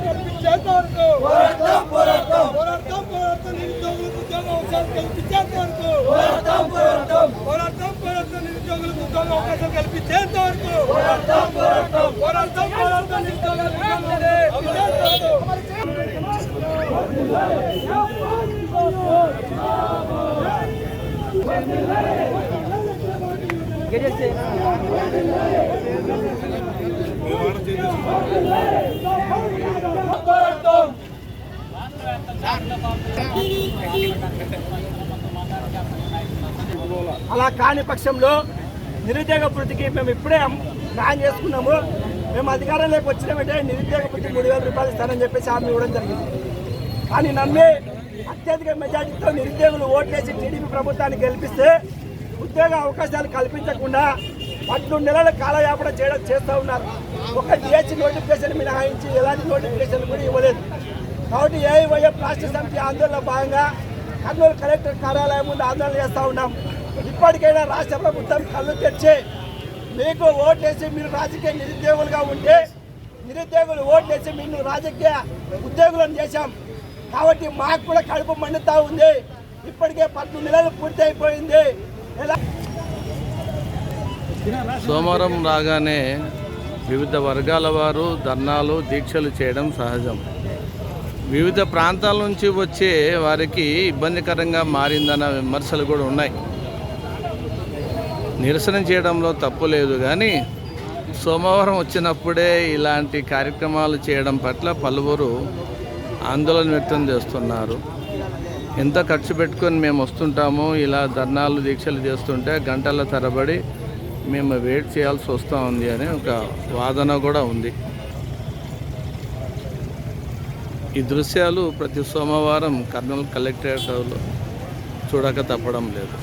కల్పించేంత వరకు పోరాడతాం పోరాడతాం పోరాడతాం పోరాడతాం నిరుద్యోగులకు ఉద్యోగ అవకాశాలు కల్పించేంత వరకు పోరాడతాం పోరాడతాం పోరాడతాం పోరాడతాం నిరుద్యోగులకు ఉద్యోగ అవకాశాలు కల్పించేంత వరకు పోరాడతాం పోరాడతాం పోరాడతాం పోరాడతాం నిరుద్యోగులకు ఉద్యోగ అవకాశాలు కల్పించేంత వరకు పోరాడతాం అలా కాని పక్షంలో నిరుద్యోగ వృత్తికి మేము ఇప్పుడే ప్లాన్ చేసుకున్నాము. మేము అధికారంలోకి వచ్చిన వెంటనే నిరుద్యోగ వృత్తి మూడు వేల రూపాయలు ఇస్తానని చెప్పేసి హామీ ఇవ్వడం జరిగింది. కానీ నమ్మి అత్యధిక మెజార్టీతో నిరుద్యోగులు ఓట్లేసి టీడీపీ ప్రభుత్వాన్ని గెలిపిస్తే ఉద్యోగ అవకాశాలు కల్పించకుండా పద్మూడు నెలల కాలయాపన చేయడం చేస్తూ ఉన్నారు. ఒక డిహెచ్ నోటిఫికేషన్ మినహాయించి ఎలాంటి నోటిఫికేషన్ కూడా ఇవ్వలేదు. కాబట్టి ఏఐవైఎఫ్ రాష్ట్ర సమితి ఆందోళన భాగంగా కర్నూలు కలెక్టర్ కార్యాలయం ముందు ఆందోళన చేస్తూ ఉన్నాం. ఇప్పటికైనా రాష్ట్ర ప్రభుత్వం కళ్ళు తెచ్చి మీకు ఓట్లేసి మీరు రాజకీయ నిరుద్యోగులుగా ఉంటే నిరుద్యోగులు ఓట్లేసి మేము రాజకీయ ఉద్యోగులను చేశాం. కాబట్టి మాకు కూడా కడుపు మండుతా ఉంది. ఇప్పటికే పద్మూడు నెలలు పూర్తి అయిపోయింది. ఎలా సోమవారం రాగానే వివిధ వర్గాల వారు ధర్నాలు దీక్షలు చేయడం సహజం. వివిధ ప్రాంతాల నుంచి వచ్చే వారికి ఇబ్బందికరంగా మారిందన్న విమర్శలు కూడా ఉన్నాయి. నిరసన చేయడంలో తప్పు లేదు కానీ సోమవారం వచ్చినప్పుడే ఇలాంటి కార్యక్రమాలు చేయడం పట్ల పలువురు ఆందోళన వ్యక్తం చేస్తున్నారు. ఎంత ఖర్చు పెట్టుకొని మేము వస్తుంటాము ఇలా ధర్నాలు దీక్షలు చేస్తుంటే గంటల తరబడి మేము వెయిట్ చేయాల్సి వస్తూ ఉంది అని ఒక వాదన కూడా ఉంది. ఈ దృశ్యాలు ప్రతి సోమవారం కర్నూలు కలెక్టరేట్లో చూడక తప్పడం లేదు.